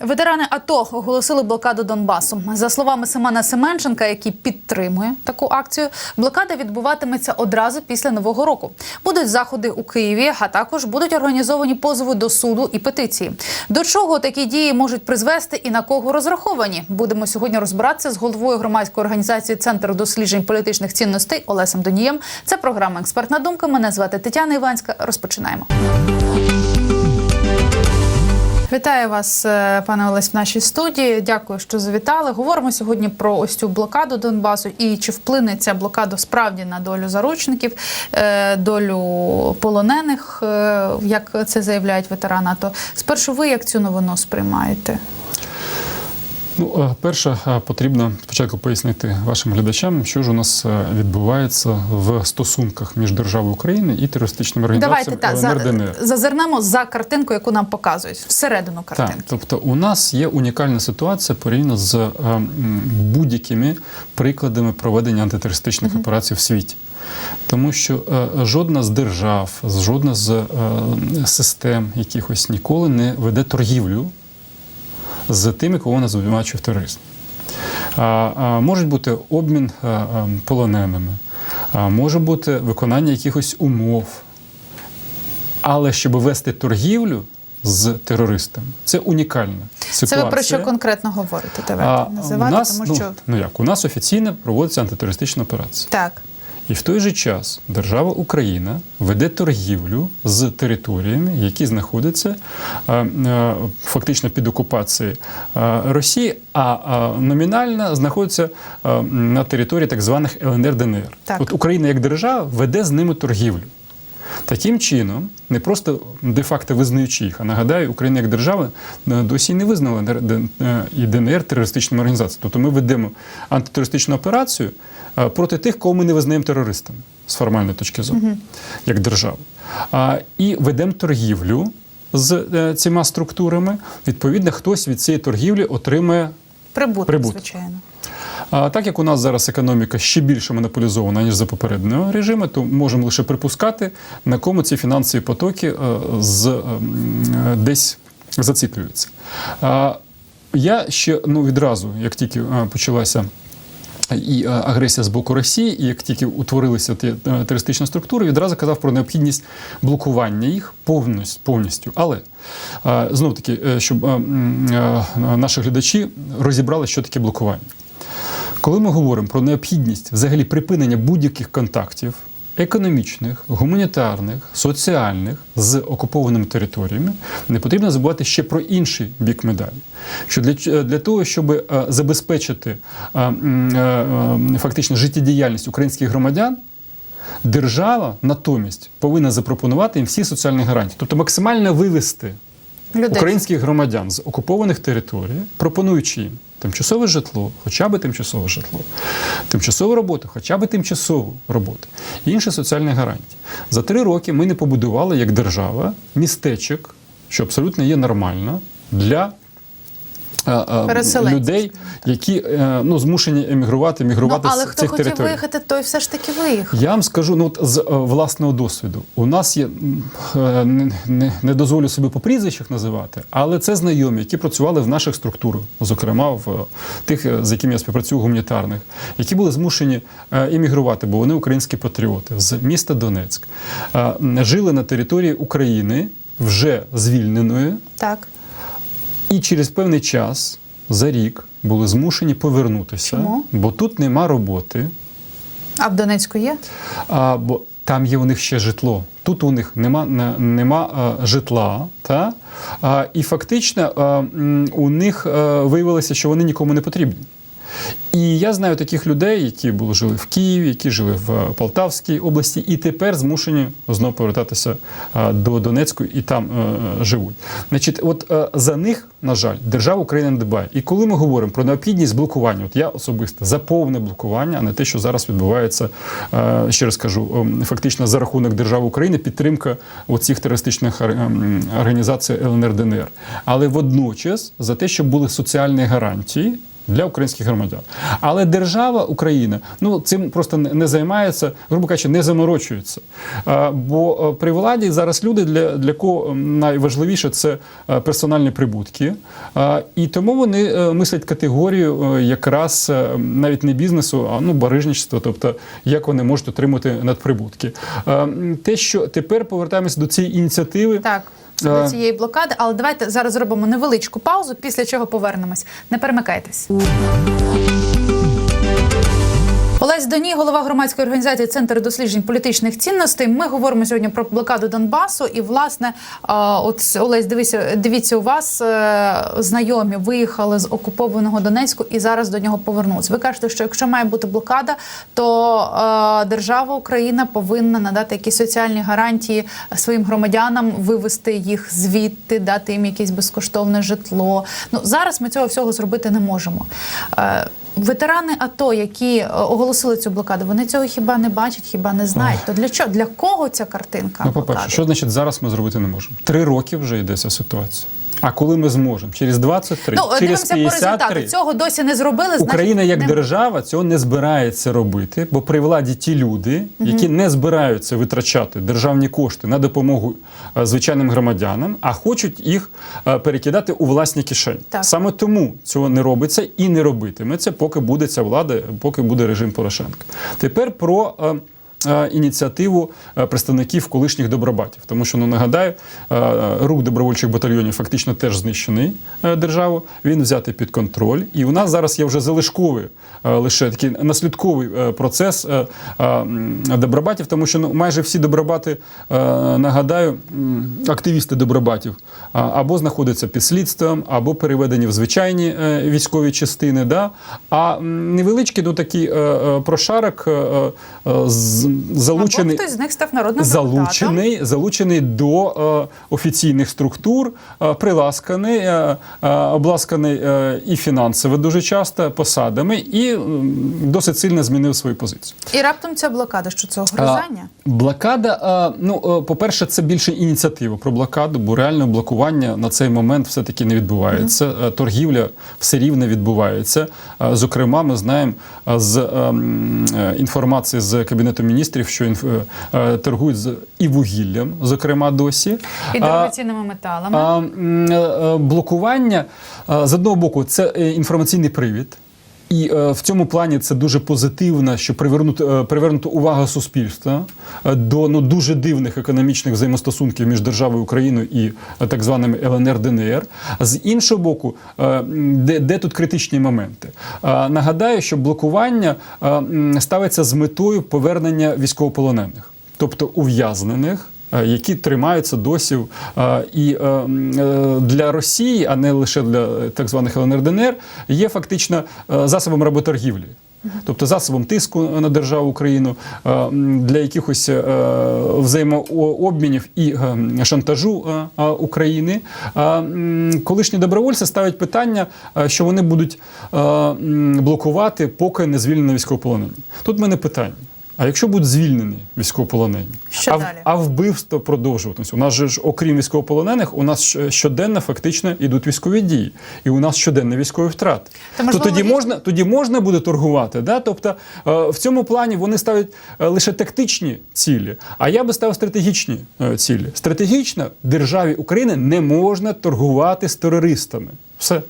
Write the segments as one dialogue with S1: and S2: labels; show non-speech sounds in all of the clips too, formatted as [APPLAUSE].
S1: Ветерани АТО оголосили блокаду Донбасу. За словами Семена Семенченка, який підтримує таку акцію, блокада відбуватиметься одразу після нового року. Будуть заходи у Києві, а також будуть організовані позови до суду і петиції. До чого такі дії можуть призвести і на кого розраховані? Будемо сьогодні розбиратися з головою громадської організації Центр досліджень політичних цінностей Олесем Донієм. Це програма Експертна думка. Мене звати Тетяна Іванська. Розпочинаємо. Вітаю вас, е, пане Олесь, в нашій студії. Дякую, що завітали. Говоримо сьогодні про ось цю блокаду Донбасу і чи вплине ця блокада справді на долю заручників, е, долю полонених, е, як це заявляють ветерани АТО. Спершу ви як цю новину сприймаєте?
S2: Ну, е, перше, е, потрібно спочатку пояснити вашим глядачам, що ж у нас е, відбувається в стосунках між державою України і терористичними
S1: Давайте
S2: організаціями
S1: так
S2: ЛНР
S1: за, зазирнемо за картинку, яку нам показують всередину
S2: Так, тобто у нас є унікальна ситуація порівняно з будь-якими прикладами проведення антитерористичних операцій в світі. Тому що е, жодна з держав, жодна з е, систем якихось ніколи не веде торгівлю з тими, кого вона звинувачує а, може бути обмін полоненими, може бути виконання якихось умов. Але щоб вести торгівлю з терористами, це унікальна
S1: Це ви про що конкретно говорите? Давайте
S2: у
S1: називати,
S2: нас,
S1: тому
S2: ну,
S1: що
S2: ну як, у нас офіційно проводиться антитерористична операція.
S1: так.
S2: І в той же час держава Україна веде торгівлю з територіями, які знаходяться е, е, фактично під окупацією е, Росії, а номінально знаходяться на території так званих ЛНР ДНР. От Україна як держава веде з ними торгівлю. Таким чином, не просто де-факто визнаючи їх, а нагадаю, Україна як держава е, досі не визнала е, і ДНР терористичними організаціями. Тобто ми ведемо антитерористичну операцію е, проти тих, кого ми не визнаємо терористами з формальної точки зору, як держава. І ведемо торгівлю з цими структурами. Відповідно, хтось від цієї торгівлі отримує
S1: Прибуток,
S2: Прибуток.
S1: звичайно.
S2: А так як у нас зараз економіка ще більше монополізована, ніж за попереднього режиму, то можемо лише припускати, на кому ці фінансові потоки е, з, ем, десь зациклюються. А Я ще ну, відразу, як тільки е, почалася. І е, агресія з боку Росії, і як тільки утворилися ті терористичні структури, відразу казав про необхідність блокування їх повністю. Але знов таки, щоб е, м, е, наші глядачі розібрали, що таке блокування. Коли ми говоримо про необхідність взагалі припинення будь-яких контактів економічних, гуманітарних, соціальних з окупованими територіями, не потрібно забувати ще про інший бік медалі. Що для, для того, щоб е, забезпечити е, е, фактично життєдіяльність українських громадян, держава натомість повинна запропонувати їм всі соціальні гарантії, тобто максимально вивести
S1: Людей.
S2: українських громадян з окупованих територій, пропонуючи їм тимчасове житло, хоча б тимчасове житло, тимчасову роботу, хоча б тимчасову роботу, інші соціальні гарантії. За три роки ми не побудували як держава містечок, що абсолютно є нормально для. Е,
S1: Переселенців.
S2: Людей, які е, ну, змушені емігрувати,
S1: Ну, але
S2: з
S1: хто
S2: цих
S1: хотів
S2: територій.
S1: виїхати, той все ж таки виїхав.
S2: Я вам скажу ну, от з е, власного досвіду. У нас є не, не, не дозволю собі по прізвищах називати, але це знайомі, які працювали в наших структурах, зокрема в тих, з якими я співпрацюю, гуманітарних, які були змушені е, іммігрувати, бо вони українські патріоти з міста Донецьк, жили на території України вже звільненої,
S1: Так.
S2: І через певний час за рік були змушені повернутися,
S1: Чому?
S2: бо тут нема роботи.
S1: А в Донецьку є?
S2: А, бо там є у них ще житло. Тут у них нема, нема а, житла. Та? А, і фактично а, у них а, виявилося, що вони нікому не потрібні. І я знаю таких людей, які були жили в Києві, які жили в е, Полтавській області, і тепер змушені знову повертатися е, до Донецьку і там е, живуть. Значить, от е, за них, на жаль, держава України не дбає. І коли ми говоримо про необхідність блокування, от я особисто за повне блокування, а не те, що зараз відбувається, е, ще раз кажу, ем, фактично за рахунок держави України підтримка оцих терористичних ор- ем, організацій ЛНР ДНР. Але водночас за те, щоб були соціальні гарантії для українських громадян. Але держава Україна ну цим просто не займається, грубо кажучи, не заморочується. Бо е, при владі зараз люди для, для кого найважливіше це е, персональні прибутки. І тому вони е, мислять категорію якраз навіть не бізнесу, а ну барижничества, тобто як вони можуть отримати надприбутки. Те, що тепер повертаємося до цієї ініціативи.
S1: Так.
S2: Е.
S1: До цієї блокади, але давайте зараз зробимо невеличку паузу, після чого повернемось. Не перемикайтесь. Олесь Доні, голова громадської організації Центр досліджень політичних цінностей. Ми говоримо сьогодні про блокаду Донбасу. І власне, от Олесь, дивіться, дивіться, у вас е, знайомі виїхали з окупованого Донецьку і зараз до нього повернуться. Ви кажете, що якщо має бути блокада, то е, держава Україна повинна надати якісь соціальні гарантії своїм громадянам, вивести їх звідти, дати їм якесь безкоштовне житло. Ну зараз ми цього всього зробити не можемо. Ветерани АТО, які е, оголосили цю блокаду, вони цього хіба не бачать, хіба не знають. То для чого для кого ця картинка?
S2: Ну, по-перше, що значить зараз ми зробити не можемо? Три роки вже йде ця ситуація. А коли ми зможемо? Через 23,
S1: ну
S2: через
S1: дивимося по результату. Цього досі не зробили. значить,
S2: Україна як
S1: не-
S2: держава цього не збирається робити, бо при владі ті люди, які не збираються витрачати державні кошти на допомогу е, звичайним громадянам, а хочуть їх е, перекидати у власні кишені.
S1: Так.
S2: Саме тому цього не робиться і не робитиметься, поки буде ця влада, поки буде режим Порошенка. Тепер про. Е, Ініціативу е, представників колишніх добробатів, тому що ну нагадаю, е, рух добровольчих батальйонів фактично теж знищений державою. Він взятий під контроль, і у нас зараз є вже залишковий лише такий наслідковий процес добробатів, тому що ну майже всі добробати, нагадаю, активісти добробатів або знаходяться під слідством, або переведені в звичайні військові частини. Да? А невеличкий ну, такий прошарок з- залучений.
S1: Або хтось з них став народним депутатом.
S2: Залучений, залучений до е, офіційних структур, е, приласканий, е, е, обласканий е, і фінансово дуже часто посадами, і м, досить сильно змінив свою позицію.
S1: І раптом ця блокада, що це огризання?
S2: А, Блокада, а, ну, е, по-перше, це більше ініціатива про блокаду, бо реальне блокування на цей момент все-таки не відбувається. Е, Торгівля все рівно відбувається. Е, Зокрема, ми знаємо е, з е, е, інформації з Кабінету міністрів, що інф- е, е, торгують з і вугіллям, зокрема, досі.
S1: І дорогоцінними металами.
S2: а, е, блокування з одного боку це інформаційний привід. І е, в цьому плані це дуже позитивно, що привернути е, привернуто увагу суспільства е, до ну дуже дивних економічних взаємостосунків між державою Україною і е, так званими ЛНР ДНР. А з іншого боку, е, де, де тут критичні моменти? Е, Нагадаю, що блокування е, ставиться з метою повернення військовополонених, тобто ув'язнених які тримаються досі е, і е, е, для Росії, а не лише для е, так званих ЛНР ДНР, є фактично е, засобом работоргівлі. Тобто засобом тиску на державу Україну е, для якихось е, взаємообмінів і е, шантажу е, е, України. Е, Колишні добровольці ставлять питання, е, що вони будуть е, блокувати, поки не звільнені військовополонені. Тут в мене питання. А якщо будуть звільнені військовополонені,
S1: Що
S2: а,
S1: далі?
S2: а вбивство продовжуватимось? У нас же ж, окрім військовополонених, у нас щоденно фактично йдуть військові дії, і у нас щоденно військові втрати.
S1: То, можливо,
S2: тоді можна тоді можна буде торгувати. Да? Тобто е, в цьому плані вони ставлять е, лише тактичні цілі. А я би ставив стратегічні е, цілі. Стратегічно державі України не можна торгувати з терористами. Все.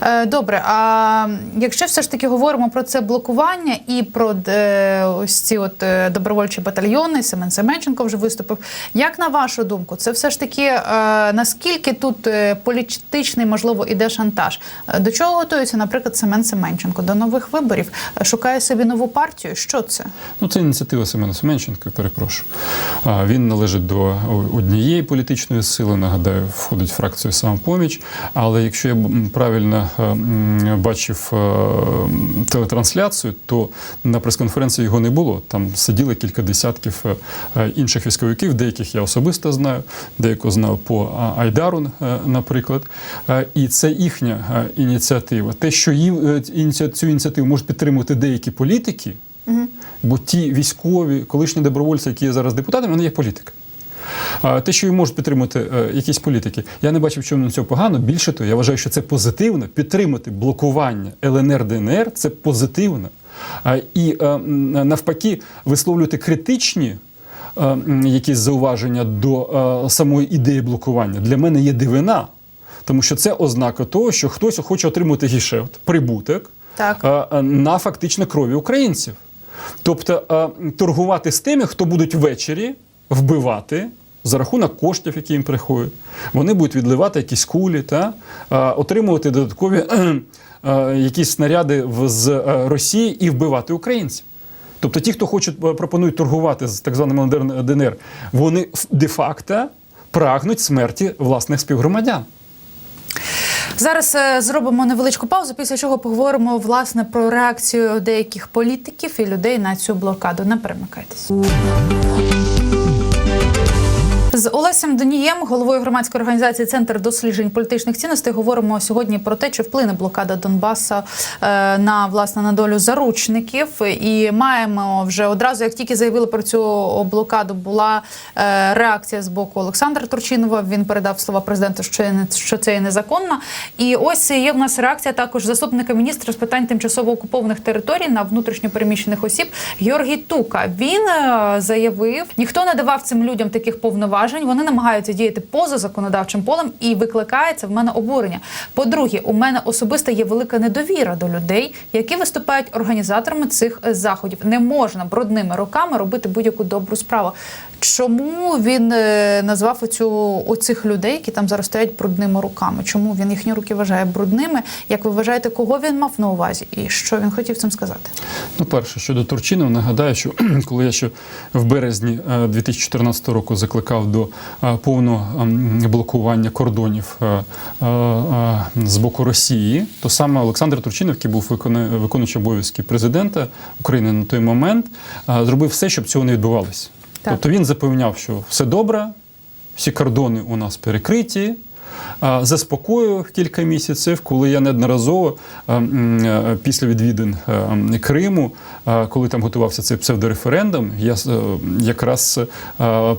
S1: Е, Добре, а якщо все ж таки говоримо про це блокування і про е, ось ці от е, добровольчі батальйони, Семен Семенченко вже виступив. Як на вашу думку, це все ж таки наскільки тут політичний, можливо, іде шантаж? До чого готується, наприклад, Семен Семенченко? До нових виборів шукає собі нову партію. Що це?
S2: Ну, це ініціатива Семена Семенченка, перепрошую. Він належить до однієї політичної сили, нагадаю, входить в фракцію самопоміч. Але якщо я правильно бачив е, телетрансляцію, то на прес-конференції його не було. Там сиділи кілька десятків е, е, інших військовиків, деяких я особисто знаю, деякого знав по Айдару, е, наприклад. Е, І це їхня е, ініціатива. Те, що їм е, цю ініціативу можуть підтримувати деякі політики. Бо ті військові, колишні добровольці, які є зараз депутатами, вони є політики. Те, що її можуть підтримати е, якісь політики, я не бачив, в чому цього погано. Більше того, я вважаю, що це позитивно. Підтримати блокування ЛНР ДНР це позитивно. І е, навпаки, висловлювати критичні. е, Якісь зауваження до самої ідеї блокування для мене є дивина, тому що це ознака того, що хтось хоче отримати гішефт, прибуток
S1: Так.
S2: на фактично крові українців. Тобто торгувати з тими, хто будуть ввечері вбивати за рахунок коштів, які їм приходять. Вони будуть відливати якісь кулі, та, отримувати додаткові [CLEARS THROAT] якісь снаряди з е, Росії і вбивати українців. Тобто ті, хто хочуть е, пропонують торгувати з так званим ДНР, вони де-факто прагнуть смерті власних співгромадян.
S1: Зараз е, зробимо невеличку паузу, після чого поговоримо власне про реакцію деяких політиків і людей на цю блокаду. Не перемикайтесь. З Олесем Донієм, головою громадської організації Центр досліджень політичних цінностей, говоримо сьогодні про те, чи вплине блокада Донбаса е, на власне на долю заручників. І маємо вже одразу, як тільки заявили про цю блокаду, була е, реакція з боку Олександра Турчинова. Він передав слова президенту, що не- що це є незаконно. І ось є в нас реакція також заступника міністра з питань тимчасово окупованих територій на внутрішньо переміщених осіб Георгій Тука. Він е, заявив, ніхто не давав цим людям таких повноважень. Вони намагаються діяти поза законодавчим полем і викликається в мене обурення. По-друге, у мене особисто є велика недовіра до людей, які виступають організаторами цих заходів. Не можна брудними руками робити будь-яку добру справу. Чому він е, назвав оцю оцих людей, які там зараз стоять брудними руками? Чому він їхні руки вважає брудними? Як ви вважаєте, кого він мав на увазі, і що він хотів цим сказати?
S2: Ну, перше, щодо Турчинова, нагадаю, що [CLEARS THROAT] коли я ще в березні е, 2014 року закликав до е, повного ем, блокування кордонів е, е, е, з боку Росії, то саме Олександр Турчинов, який був виконуючий обов'язки президента України на той момент, е, зробив все, щоб цього не відбувалося.
S1: Так.
S2: Тобто він запевняв, що все добре, всі кордони у нас перекриті. А, Заспокоїв кілька місяців, коли я неодноразово е, після відвідин е, Криму, коли там готувався цей псевдореферендум, я е, якраз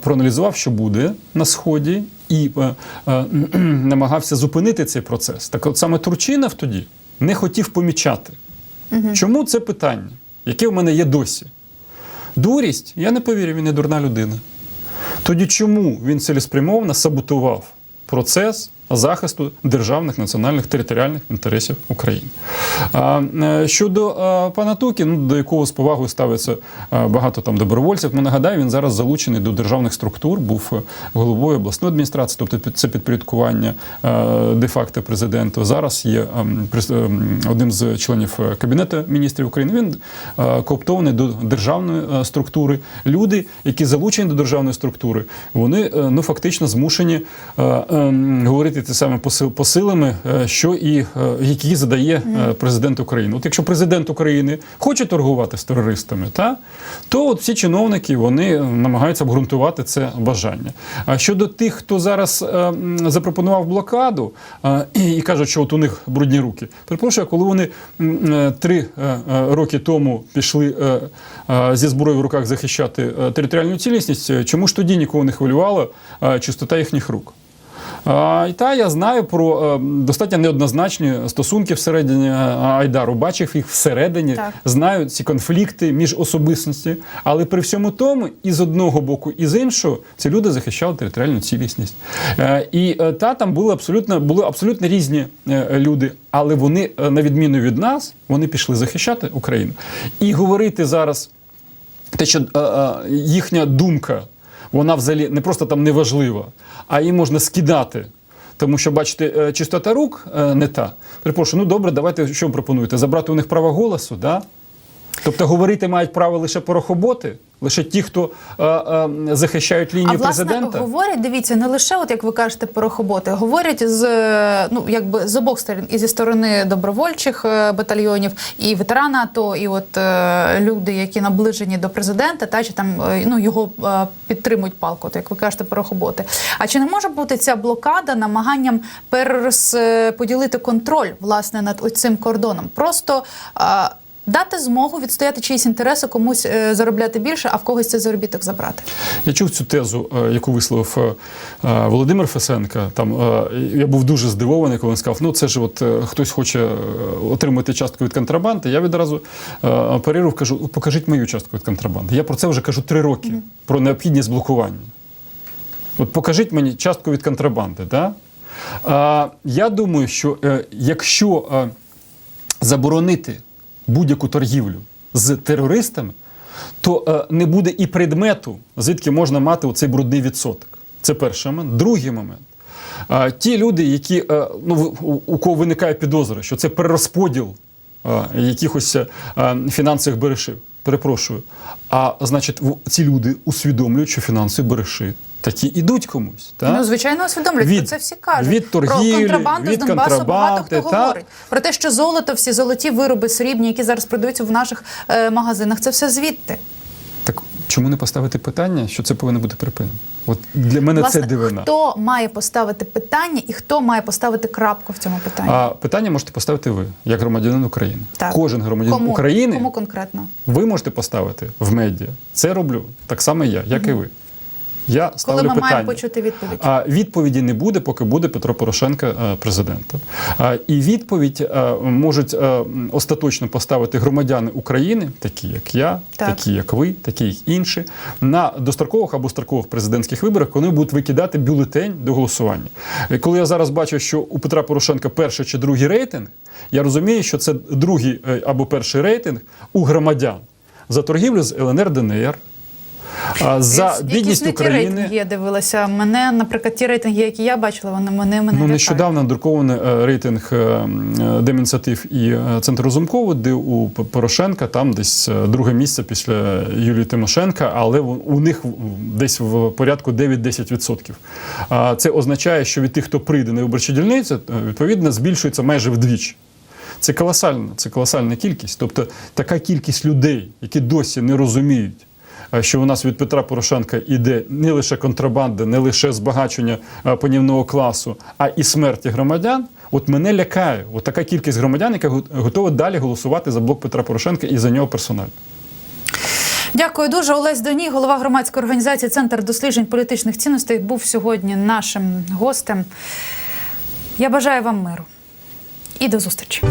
S2: проаналізував, що буде на сході, і [CLEARS THROAT] намагався зупинити цей процес. Так, от саме Турчинов тоді не хотів помічати. Чому це питання, яке в мене є досі? Дурість, я не повірю, він не дурна людина. Тоді чому він цілеспрямовано саботував процес захисту державних національних територіальних інтересів України? Е, щодо е, пана Туки, ну, до якого з повагою ставиться е, багато там добровольців, ну нагадаю, він зараз залучений до державних структур, був головою обласної адміністрації, тобто це підпорядкування де-факто президенту. Зараз є ем, ем, одним з членів Кабінету міністрів України. Він кооптований до державної структури. Люди, які залучені до державної структури, вони ну фактично змушені ем, говорити те саме посил- посилами, е, що і е, які задає е, президент України. От якщо президент України хоче торгувати з терористами, та то от всі чиновники вони намагаються обґрунтувати це бажання. А щодо тих, хто зараз запропонував блокаду і, і кажуть, що от у них брудні руки, перепрошую, коли вони три роки тому пішли зі зброєю в руках захищати територіальну цілісність, чому ж тоді нікого не хвилювала е, чистота їхніх рук? І та я знаю про е, достатньо неоднозначні стосунки всередині е, Айдару. Бачив їх всередині,
S1: Так.
S2: знаю ці конфлікти між особистості. Але при всьому тому, і з одного боку, і з іншого, ці люди захищали територіальну цілісність. Е, І та там були абсолютно були абсолютно різні люди, але вони, на відміну від нас, вони пішли захищати Україну. І говорити зараз те, що е, е, їхня думка, вона взагалі не просто там неважлива, а її можна скидати. Тому що, бачите, е, чистота рук е, не та. Припрошую, ну добре, давайте що ви пропонуєте? Забрати у них право голосу, да? Тобто говорити мають право лише порохоботи, лише ті, хто е, е, захищають лінію
S1: а власне
S2: президента.
S1: говорять, дивіться, не лише, от як ви кажете, порохоботи, говорять з ну якби з обох сторін, і зі сторони добровольчих е, батальйонів, і ветерана АТО, і от е, люди, які наближені до президента, та чи там е, ну його е, підтримують палку, от як ви кажете, порохоботи. А чи не може бути ця блокада намаганням перерозподілити контроль власне над цим кордоном? Просто. е, дати змогу відстояти чиїсь інтереси, комусь е, заробляти більше, а в когось цей заробіток забрати.
S2: Я чув цю тезу, е, яку висловив е, Володимир Фесенко. Там я був дуже здивований, коли він сказав: ну це ж от хтось хоче отримати частку від контрабанди. Я відразу парирував, кажу, покажіть мою частку від контрабанди. Я про це вже кажу три роки, про необхідність блокування. От покажіть мені частку від контрабанди. Да? А, я думаю, що е, якщо е, заборонити будь-яку торгівлю з терористами, то е, не буде і предмету, звідки можна мати оцей брудний відсоток. Це перший момент. Другий момент. Е, ті люди, які, е, ну, у, кого виникає підозра, що це перерозподіл якихось фінансових берешів. Перепрошую. А значить, ці люди усвідомлюють, що фінансові береші такі ідуть комусь. Так?
S1: Ну, звичайно, усвідомлюють.
S2: Від-
S1: Про це всі кажуть.
S2: від
S1: Про
S2: торгівлі,
S1: контрабанду
S2: від
S1: з Донбасу багато хто
S2: та-
S1: говорить. Про те, що золото, всі золоті вироби срібні, які зараз продаються в наших е, магазинах, це все звідти.
S2: Так чому не поставити питання, що це повинно бути припинено? От для мене
S1: Власне,
S2: це дивина.
S1: хто має поставити питання і хто має поставити крапку в цьому питанні?
S2: А питання можете поставити ви, як громадянин України.
S1: Так.
S2: Кожен громадянин
S1: Кому?
S2: України
S1: Кому конкретно?
S2: ви можете поставити в медіа. Це роблю так само я, як і ви. Я ставлю
S1: Коли ми
S2: питання.
S1: маємо почути відповідь?
S2: А відповіді не буде, поки буде Петро Порошенко е, президентом. А, І відповідь е, можуть е, остаточно поставити громадяни України, такі як я,
S1: Так.
S2: такі як ви, такі як інші, на дострокових або строкових президентських виборах, коли будуть викидати бюлетень до голосування. І Коли я зараз бачу, що у Петра Порошенка перший чи другий рейтинг, я розумію, що це другий або перший рейтинг у громадян за торгівлю з ЛНР ДНР. За
S1: Якісь
S2: бідність України.
S1: рейтинги я дивилася. Мене, наприклад, ті рейтинги, які я бачила, вони мене мене
S2: Ну, нещодавно надрукований е, рейтинг е, Демінсатив і е, Центр Розумково, де у Порошенка там десь е, друге місце після Юлії Тимошенка, але у них десь в порядку 9-10%. А Це означає, що від тих, хто прийде на виборчу дільницю, е, відповідно збільшується майже вдвічі. Це колосальна, це колосальна кількість. Тобто така кількість людей, які досі не розуміють, е, що у нас від Петра Порошенка іде не лише контрабанда, не лише збагачення е, панівного класу, а і смерті громадян. От мене лякає от така кількість громадян, яка готова далі голосувати за блок Петра Порошенка і за нього персонально.
S1: Дякую дуже. Олесь Доній, голова громадської організації Центр досліджень політичних цінностей, був сьогодні нашим гостем. Я бажаю вам миру і до зустрічі.